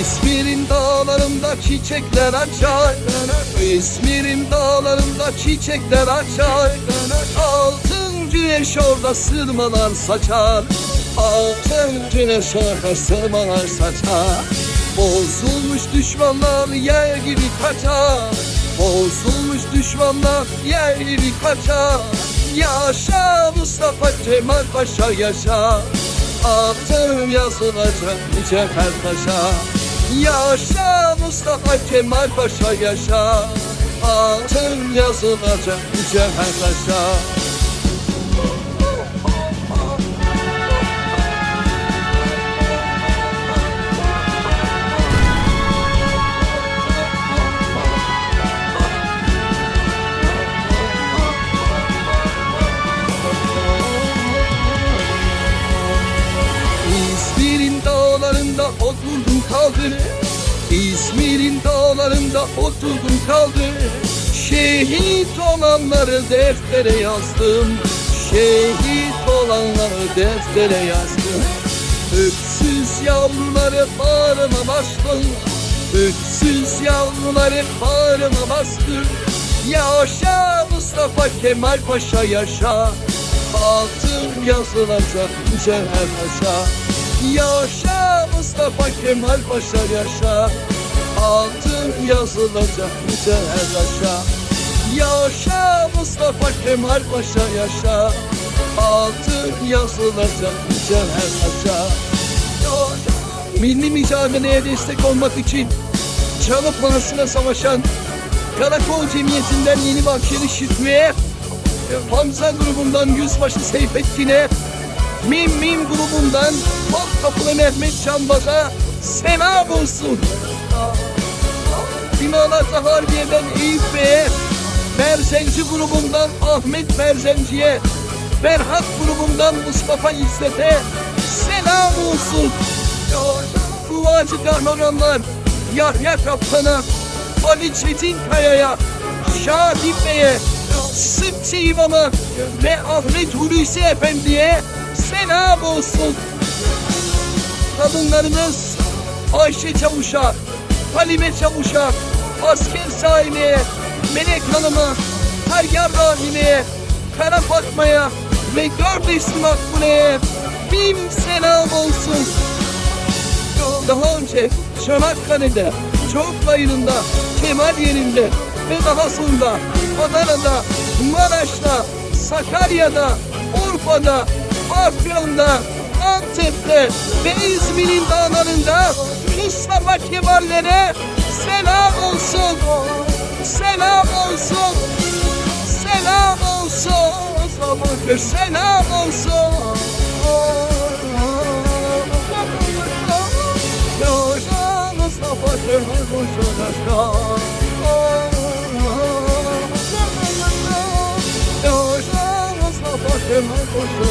İzmir'in dağlarında çiçekler açar. İzmir'in dağlarında çiçekler açar. Altın güneş orada sırmalar saçar Güneş orada sırmalar saçar Bozulmuş düşmanlar yer gibi kaçar Bozulmuş düşmanlar yer gibi kaçar Yaşa Mustafa Kemal Paşa yaşa. Altın yazılacak mücevher taşa Yaşa Mustafa Kemal Paşa yaşa. Altın yazılacak mücevher taşa kaldım İzmir'in dağlarında oturdum kaldım Şehit olanları deftere yazdım. Şehit olanları deftere yazdım. Öksüz yavruları bağrıma bastım. Öksüz yavruları bağrıma bastım. Yaşa Mustafa Kemal Paşa yaşa. Altın yazılacak mücevher taşa Yaşa Mustafa Kemal Paşa yaşa. Altın yazılacak mücevher taşa Yaşa Mustafa Kemal Paşa yaşa. Altın yazılacak mücevher taşa Milli mücadeleye destek olmak için Çalıp pahasına savaşan Karakol Cemiyeti'nden Yeni Bahçeli Şükrü'ye Hamza grubundan Yüzbaşı Seyfettin'e Mim Mim grubundan Topkapılı Mehmet Canbaz'a selam olsun. Binalarda Harbiye'den Eyüp Bey'e Merzenci grubundan Ahmet Merzenci'ye Berhat grubundan Mustafa İzzet'e selam olsun. Duacı kahramanlar Yahya Kaptan'a Ali Çetinkaya'ya Şadi Bey'e Sıpçı İmam'a ve Ahmet Hulusi Efendi'ye selam olsun. Kadınlarımız Ayşe Çavuş'a, Halime Çavuş'a, Asker Sahime'ye, Melek Hanım'a, Tergar Rahime'ye, Kara Fatma'ya ve isim Makbule'ye bin selam olsun. Daha önce Çanakkale'de, Çokbayırı'nda, Kemal yerinde ve daha sonra Adana'da, Maraş'ta, Sakarya'da, Urfa'da, Afyon'da, Antep'te ve İzmir'in dağlarında Mustafa Kemal'lere selam olsun. Selam olsun. Selam olsun. Selam olsun. Mustafa Kemal Paşa Yaşa Mustafa Kemal Paşa